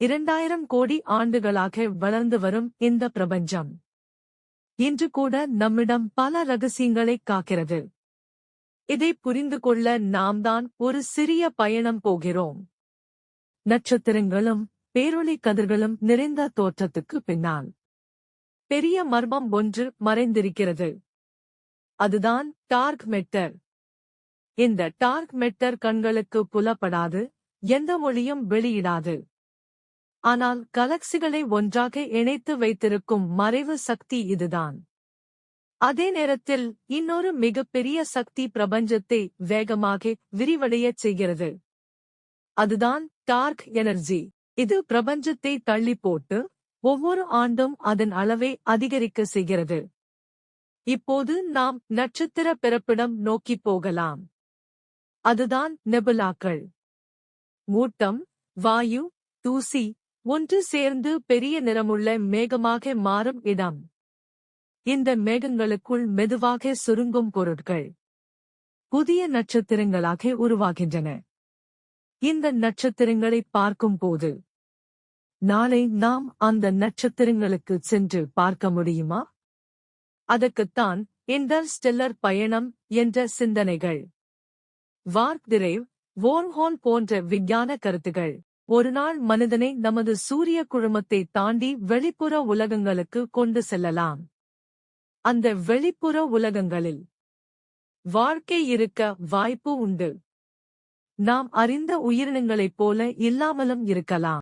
இரண்டாயிரம் கோடி ஆண்டுகளாக வளர்ந்து வரும் இந்த பிரபஞ்சம். இன்று கூட நம்மிடம் பல ரகசியங்களைக் காக்கிறது. இதை புரிந்து கொள்ள நாம் தான் ஒரு சிறிய பயணம் போகிறோம். நட்சத்திரங்களும் பேரொளி கதிர்களும் நிறைந்த தோற்றத்துக்கு பின்னால். பெரிய மர்மம் ஒன்று மறைந்திருக்கிறது. அதுதான் டார்க் மெட்டர். இந்த டார்க் மெட்டர் கண்களுக்கு புலப்படாது எந்த மொழியும் வெளியிடாது. ஆனால் கலக்சிகளை ஒன்றாக இணைத்து வைத்திருக்கும் மறைவு சக்தி இதுதான். அதே நேரத்தில் இன்னொரு மிகப்பெரிய சக்தி பிரபஞ்சத்தை வேகமாக விரிவடையச் செய்கிறது. அதுதான் டார்க் எனர்ஜி. இது பிரபஞ்சத்தை தள்ளி போட்டு ஒவ்வொரு ஆண்டும் அதன் அளவை அதிகரிக்க செய்கிறது. இப்போது நாம் நட்சத்திர பிறப்பிடம் நோக்கி போகலாம். அதுதான் நெபுலாக்கள். மூட்டம் வாயு தூசி ஒன்று சேர்ந்து பெரிய நிறமுள்ள மேகமாக மாறும் இடம். இந்த மேகங்களுக்குள் மெதுவாக சுருங்கும் பொருட்கள். புதிய நட்சத்திரங்களாக உருவாகின்றன. இந்த நட்சத்திரங்களை பார்க்கும்போது நாளை நாம் அந்த நட்சத்திரங்களுக்கு சென்று பார்க்க முடியுமா? அதற்குத்தான் இன்டர்ஸ்டெல்லர் பயணம் என்ற சிந்தனைகள். வார்க் திரைவ் வோர்ஹோன் போன்ற விஞ்ஞான கருத்துகள். ஒருநாள் மனிதனை நமது சூரிய குழுமத்தை தாண்டி வெளிப்புற உலகங்களுக்கு கொண்டு செல்லலாம். அந்த வெளிப்புற உலகங்களில் வாழ்க்கை இருக்க வாய்ப்பு உண்டு. நாம் அறிந்த உயிரினங்களைப் போல இல்லாமலும் இருக்கலாம்.